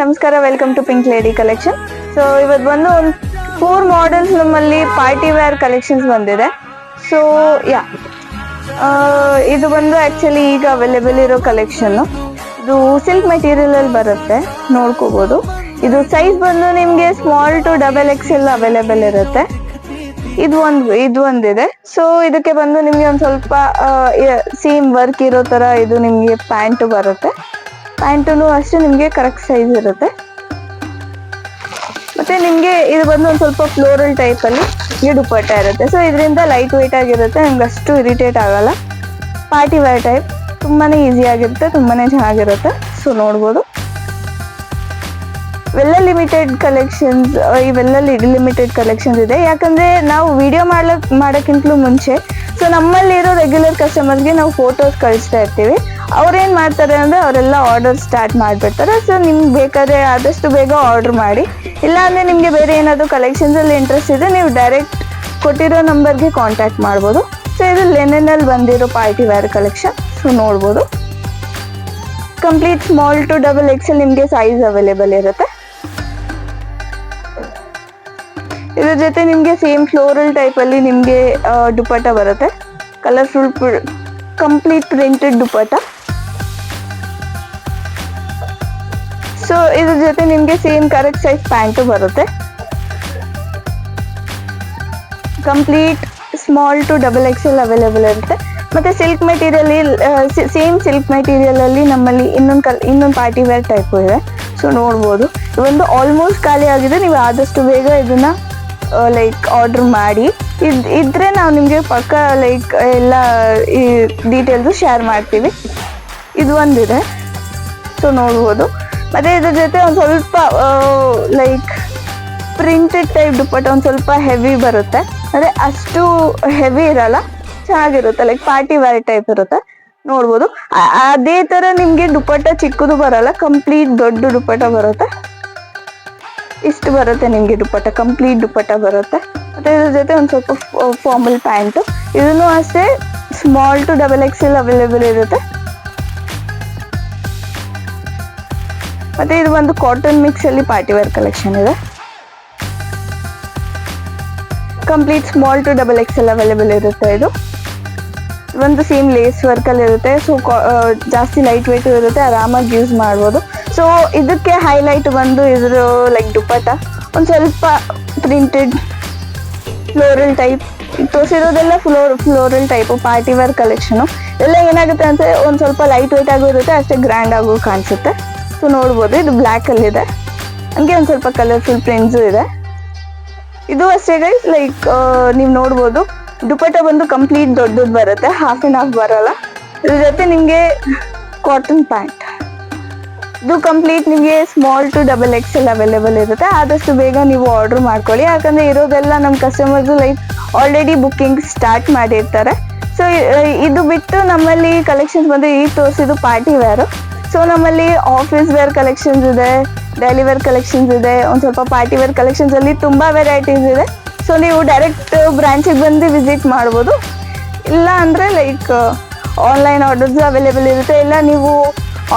ನಮಸ್ಕಾರ welcome to pink lady collection so ಇವತ್ತು ಬಂದು ಒಂದು ಫೋರ್ ಮಾಡೆಲ್ಸ್ ನಮ್ಮಲ್ಲಿ ಪಾರ್ಟಿ ವೇರ್ ಕಲೆಕ್ಷನ್ಸ್ ಬಂದಿದೆ. ಸೊ ಯಾ ಇದು ಬಂದು ಆಕ್ಚುಲಿ ಈಗ ಅವೈಲೇಬಲ್ ಇರೋ ಕಲೆಕ್ಷನ್ನು ಇದು ಸಿಲ್ಕ್ ಮೆಟೀರಿಯಲಲ್ಲಿ ಬರುತ್ತೆ, ನೋಡ್ಕೋಬೋದು. ಇದು ಸೈಜ್ ಬಂದು ನಿಮಗೆ small to double X L available ಇರುತ್ತೆ. ಇದು ಒಂದು, ಇದು ಒಂದಿದೆ. ಸೊ ಇದಕ್ಕೆ ಬಂದು ನಿಮಗೆ ಒಂದು ಸ್ವಲ್ಪ ಸೇಮ್ ವರ್ಕ್ ಇರೋ ತರ ಇದು ನಿಮಗೆ ಪ್ಯಾಂಟ್ ಬರುತ್ತೆ. ಪ್ಯಾಂಟು ಅಷ್ಟೇ ನಿಮಗೆ ಕರೆಕ್ಟ್ ಸೈಜ್ ಇರುತ್ತೆ. ಮತ್ತೆ ನಿಮಗೆ ಇದು ಬಂದು ಒಂದು ಸ್ವಲ್ಪ ಫ್ಲೋರಲ್ ಟೈಪಲ್ಲಿ ಈ ದುಪ್ಪಟ್ಟ ಇರುತ್ತೆ. ಸೊ ಇದರಿಂದ ಲೈಟ್ ವೆಯ್ಟ್ ಆಗಿರುತ್ತೆ ನಿಮ್ಗೆ ಅಷ್ಟು ಇರಿಟೇಟ್ ಆಗಲ್ಲ. ಪಾರ್ಟಿ ವೇರ್ ಟೈಪ್ ತುಂಬಾ ಈಸಿಯಾಗಿರುತ್ತೆ ತುಂಬಾ ಚೆನ್ನಾಗಿರುತ್ತೆ. ಸೊ ನೋಡ್ಬೋದು. ಇವೆಲ್ಲ ಲಿಮಿಟೆಡ್ ಕಲೆಕ್ಷನ್ಸ್ ಇವೆಲ್ಲ ಲಿಮಿಟೆಡ್ ಕಲೆಕ್ಷನ್ಸ್ ಇದೆ. ಯಾಕಂದರೆ ನಾವು ವಿಡಿಯೋ ಮಾಡ್ಲಕ್ ಮಾಡೋಕ್ಕಿಂತಲೂ ಮುಂಚೆ ಸೊ ನಮ್ಮಲ್ಲಿರೋ ರೆಗ್ಯುಲರ್ ಕಸ್ಟಮರ್ಸ್ಗೆ ನಾವು ಫೋಟೋಸ್ ಕಳಿಸ್ತಾ ಇರ್ತೀವಿ. ಅವ್ರೇನ್ ಮಾಡ್ತಾರೆ ಅಂದ್ರೆ ಅವರೆಲ್ಲ ಆರ್ಡರ್ ಸ್ಟಾರ್ಟ್ ಮಾಡಿಬಿಡ್ತಾರೆ. ಸೊ ನಿಮ್ಗೆ ಬೇಕಾದ್ರೆ ಆದಷ್ಟು ಬೇಗ ಆರ್ಡರ್ ಮಾಡಿ. ಇಲ್ಲ ಅಂದ್ರೆ ನಿಮಗೆ ಬೇರೆ ಏನಾದರೂ ಕಲೆಕ್ಷನ್ಸಲ್ಲಿ ಇಂಟ್ರೆಸ್ಟ್ ಇದೆ ನೀವು ಡೈರೆಕ್ಟ್ ಕೊಟ್ಟಿರೋ ನಂಬರ್ಗೆ ಕಾಂಟ್ಯಾಕ್ಟ್ ಮಾಡ್ಬೋದು. ಸೊ ಇದು ಲೆನೆನಲ್ಲಿ ಬಂದಿರೋ ಪಾರ್ಟಿ ವೇರ್ ಕಲೆಕ್ಷನ್ ಸೊ ನೋಡ್ಬೋದು. Complete small to double XL ನಿಮಗೆ ಸೈಜ್ ಅವೈಲೇಬಲ್ ಇರುತ್ತೆ. ಇದ್ರ ಜೊತೆ ನಿಮಗೆ ಸೇಮ್ ಫ್ಲೋರಲ್ ಟೈಪ್ ಅಲ್ಲಿ ನಿಮಗೆ ದುಪಟ್ಟ ಬರುತ್ತೆ. Colourful complete printed dupatta so ಇದ್ರ ಜೊತೆ ನಿಮಗೆ ಸೇಮ್ ಕರೆಕ್ಟ್ ಸೈಜ್ ಪ್ಯಾಂಟು ಬರುತ್ತೆ. Complete small to double X L available ಇರುತ್ತೆ. ಮತ್ತೆ silk material same silk material ಅಲ್ಲಿ ನಮ್ಮಲ್ಲಿ ಇನ್ನೊಂದು ಕಲ್ ಇನ್ನೊಂದು ಪಾರ್ಟಿ ವೇರ್ ಟೈಪ್ ಇದೆ. ಸೊ ನೋಡ್ಬೋದು. ಒಂದು ಆಲ್ಮೋಸ್ಟ್ ಖಾಲಿ ಆಗಿದೆ. ನೀವು ಆದಷ್ಟು ಬೇಗ ಇದನ್ನ ಲೈಕ್ ಆರ್ಡರ್ ಮಾಡಿ. ಇದ್, ಇದ್ರೆ ನಾವು ನಿಮಗೆ ಪಕ್ಕ ಲೈಕ್ ಎಲ್ಲ, ಈ ಡೀಟೇಲ್ಸು ಶೇರ್ ಮಾಡ್ತೀವಿ. ಇದು ಒಂದಿದೆ. ಸೊ ನೋಡ್ಬೋದು. ಮತ್ತೆ ಇದ್ರ ಜೊತೆ ಒಂದು ಸ್ವಲ್ಪ ಲೈಕ್ ಪ್ರಿಂಟೆಡ್ ಟೈಪ್ ದುಪ್ಪಟ್ಟ ಒಂದು ಸ್ವಲ್ಪ ಹೆವಿ ಬರುತ್ತೆ. ಅಂದರೆ ಅಷ್ಟು ಹೆವಿ ಇರಲ್ಲ, ಚೆನ್ನಾಗಿರುತ್ತೆ. ಲೈಕ್ ಪಾರ್ಟಿ ವೇರ್ ಟೈಪ್ ಇರುತ್ತೆ. ನೋಡ್ಬೋದು. ಅದೇ ತರ ನಿಮಗೆ ದುಪ್ಪಟ್ಟ ಚಿಕ್ಕದು ಬರಲ್ಲ ಕಂಪ್ಲೀಟ್ ದೊಡ್ಡ ದುಪ್ಪಟ್ಟ ಬರುತ್ತೆ. ಇಷ್ಟು ಬರುತ್ತೆ ನಿಮಗೆ ದುಪ್ಪಟ್ಟ ಕಂಪ್ಲೀಟ್ ದುಪ್ಪಟ್ಟ ಬರುತ್ತೆ. ಮತ್ತೆ ಇದ್ರ ಜೊತೆ ಒಂದು ಸ್ವಲ್ಪ ಫಾರ್ಮಲ್ ಪ್ಯಾಂಟು ಇದನ್ನು ಅಷ್ಟೇ small to double XL available ಇರುತ್ತೆ. ಮತ್ತೆ ಇದು ಒಂದು ಕಾಟನ್ ಮಿಕ್ಸ್ ಅಲ್ಲಿ ಪಾರ್ಟಿ ವೇರ್ ಕಲೆಕ್ಷನ್ ಇದೆ. Complete small to double X XL available ಇರುತ್ತೆ ಇದು. ಒಂದು ಸೇಮ್ ಲೇಸ್ ವರ್ಕ್ ಅಲ್ಲಿ ಇರುತ್ತೆ. ಸೊ ಜಾಸ್ತಿ ಲೈಟ್ ವೇಟ್ ಇರುತ್ತೆ, ಆರಾಮಾಗಿ ಯೂಸ್ ಮಾಡ್ಬೋದು. ಸೊ ಇದಕ್ಕೆ ಹೈಲೈಟ್ ಬಂದು ಇದ್ರ ಲೈಕ್ ದುಪ್ಪಟ್ಟ. ಒಂದು ಸ್ವಲ್ಪ printed floral type ತೋರಿಸಿರೋದೆಲ್ಲ floor floral type party wear collection ಎಲ್ಲ ಏನಾಗುತ್ತೆ ಅಂದ್ರೆ, ಒಂದು ಸ್ವಲ್ಪ ಲೈಟ್ ವೇಟ್ ಆಗಿರುತ್ತೆ ಅಷ್ಟೇ ಗ್ರ್ಯಾಂಡ್ ಆಗೋ ಕಾಣಿಸುತ್ತೆ. ಸೊ ನೋಡ್ಬೋದು, ಇದು ಬ್ಲ್ಯಾಕ್ ಅಲ್ಲಿ ಇದೆ ಹಂಗೆ ಒಂದು ಸ್ವಲ್ಪ ಕಲರ್ಫುಲ್ ಪ್ರಿಂಟ್ಸ್ ಇದೆ. ಇದು ಅಷ್ಟೇ ಗೈಸ್ ಲೈಕ್ ನೀವು ನೋಡ್ಬೋದು. ದುಪಟ್ಟ ಬಂದು ಕಂಪ್ಲೀಟ್ ದೊಡ್ಡದು ಬರುತ್ತೆ ಹಾಫ್ ಆ್ಯಂಡ್ ಹಾಫ್ ಬರಲ್ಲ. ಇದ್ರ ಜೊತೆ ನಿಮಗೆ ಕಾಟನ್ ಪ್ಯಾಂಟ್ ಇದು ಕಂಪ್ಲೀಟ್ ನಿಮಗೆ small to double X L available ಇರುತ್ತೆ. ಆದಷ್ಟು ಬೇಗ ನೀವು ಆರ್ಡರ್ ಮಾಡ್ಕೊಳ್ಳಿ. ಯಾಕಂದ್ರೆ ಇರೋದೆಲ್ಲ ನಮ್ಮ customers like already booking start ಮಾಡಿರ್ತಾರೆ. ಸೊ ಇದು ಬಿಟ್ಟು ನಮ್ಮಲ್ಲಿ ಕಲೆಕ್ಷನ್ಸ್ ಬಂದು ಈಗ ತೋರಿಸಿದ್ದು ಪಾರ್ಟಿ ವೇರು ಸೊ ನಮ್ಮಲ್ಲಿ ಆಫೀಸ್ ವೇರ್ ಕಲೆಕ್ಷನ್ಸ್ ಇದೆ ಡೈಲಿ ವೇರ್ ಕಲೆಕ್ಷನ್ಸ್ ಇದೆ ಒಂದು ಸ್ವಲ್ಪ ಪಾರ್ಟಿ ವೇರ್ ಕಲೆಕ್ಷನ್ಸ್ ಅಲ್ಲಿ ತುಂಬಾ ವೆರೈಟೀಸ್ ಇದೆ. ಸೊ ನೀವು ಡೈರೆಕ್ಟ್ ಬ್ರಾಂಚಿಗೆ ಬಂದು ವಿಸಿಟ್ ಮಾಡ್ಬೋದು. ಇಲ್ಲ ಅಂದ್ರೆ ಲೈಕ್ ಆನ್ಲೈನ್ ಆರ್ಡರ್ಸ್ ಅವೈಲೇಬಲ್ ಇರುತ್ತೆ. ಇಲ್ಲ ನೀವು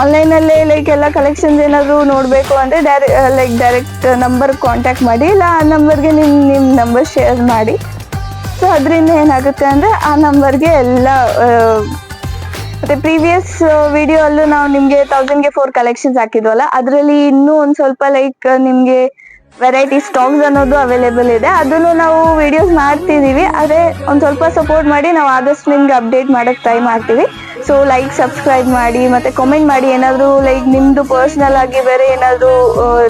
ಆನ್ಲೈನಲ್ಲೇ ಲೈಕ್ ಎಲ್ಲ ಕಲೆಕ್ಷನ್ಸ್ ಏನಾದರೂ ನೋಡಬೇಕು ಅಂದರೆ ಡೈರೆ ಲೈಕ್ ಡೈರೆಕ್ಟ್ ನಂಬರ್ ಕಾಂಟ್ಯಾಕ್ಟ್ ಮಾಡಿ ಇಲ್ಲ ಆ ನಂಬರ್ಗೆ ನಿಮ್ಮ ನಿಮ್ಮ ನಂಬರ್ ಶೇರ್ ಮಾಡಿ. ಸೊ ಅದರಿಂದ ಏನಾಗುತ್ತೆ ಅಂದರೆ ಆ ನಂಬರ್ಗೆ ಎಲ್ಲ ಆ, ಮತ್ತೆ ಪ್ರೀವಿಯಸ್ ವಿಡಿಯೋ ಅಲ್ಲೂ ನಾವು ನಿಮಗೆ ತೌಸಂಡ್ಗೆ ಫೋರ್ ಕಲೆಕ್ಷನ್ಸ್ ಹಾಕಿದ್ವಲ್ಲ, ಅದರಲ್ಲಿ ಇನ್ನೂ ಒಂದ್ ಸ್ವಲ್ಪ ಲೈಕ್ ನಿಮಗೆ ವೆರೈಟಿ ಸ್ಟಾಕ್ಸ್ ಅನ್ನೋದು ಅವೈಲೇಬಲ್ ಇದೆ. ಅದನ್ನು ನಾವು ವಿಡಿಯೋಸ್ ಮಾಡ್ತಿದ್ದೀವಿ ಅದೇ ಒಂದು ಸ್ವಲ್ಪ ಸಪೋರ್ಟ್ ಮಾಡಿ ನಾವು ಆದಷ್ಟು ನಿಮ್ಗೆ ಅಪ್ಡೇಟ್ ಮಾಡೋಕ್ಕೆ ಟ್ರೈ ಮಾಡ್ತೀವಿ. ಸೊ ಲೈಕ್ ಸಬ್ಸ್ಕ್ರೈಬ್ ಮಾಡಿ, ಮತ್ತೆ ಕಮೆಂಟ್ ಮಾಡಿ ಏನಾದರೂ ಲೈಕ್ ನಿಮ್ಮದು ಪರ್ಸ್ನಲ್ ಆಗಿ ಬೇರೆ ಏನಾದರೂ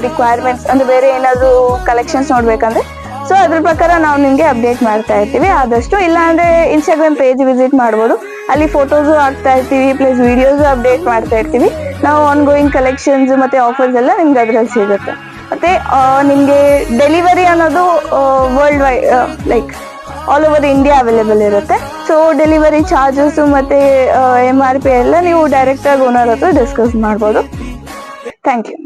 ರಿಕ್ವೈರ್ಮೆಂಟ್ಸ್ ಅಂದರೆ ಬೇರೆ ಏನಾದರೂ ಕಲೆಕ್ಷನ್ಸ್ ನೋಡ್ಬೇಕಂದ್ರೆ ಸೊ ಅದ್ರ ಪ್ರಕಾರ ನಾವು ನಿಮಗೆ ಅಪ್ಡೇಟ್ ಮಾಡ್ತಾ ಇರ್ತೀವಿ. ಆದಷ್ಟು ಇಲ್ಲ ಅಂದ್ರೆ ಇನ್ಸ್ಟಾಗ್ರಾಮ್ ಪೇಜ್ ವಿಸಿಟ್ ಮಾಡ್ಬೋದು. ಅಲ್ಲಿ ಫೋಟೋಸು ಹಾಕ್ತಾ ಇರ್ತೀವಿ ಪ್ಲಸ್ ವಿಡಿಯೋಸು ಅಪ್ಡೇಟ್ ಮಾಡ್ತಾ ಇರ್ತೀವಿ. ನಾವು ಆನ್ ಗೋಯಿಂಗ್ ಕಲೆಕ್ಷನ್ಸ್ ಮತ್ತೆ ಆಫರ್ಸ್ ಎಲ್ಲ ನಿಮ್ಗೆ ಅದ್ರಲ್ಲಿ ಸಿಗುತ್ತೆ. ಮತ್ತೆ ನಿಮಗೆ ಡೆಲಿವರಿ ಅನ್ನೋದು worldwide like all over India available ಇರುತ್ತೆ. ಸೊ ಡೆಲಿವರಿ ಚಾರ್ಜಸ್ ಮತ್ತೆ ಎಂ ಆರ್ ಪಿ ಎಲ್ಲ ನೀವು ಡೈರೆಕ್ಟ್ ಆಗಿ ಓನರ್ ಹತ್ರ ಡಿಸ್ಕಸ್ ಮಾಡ್ಬೋದು. Thank you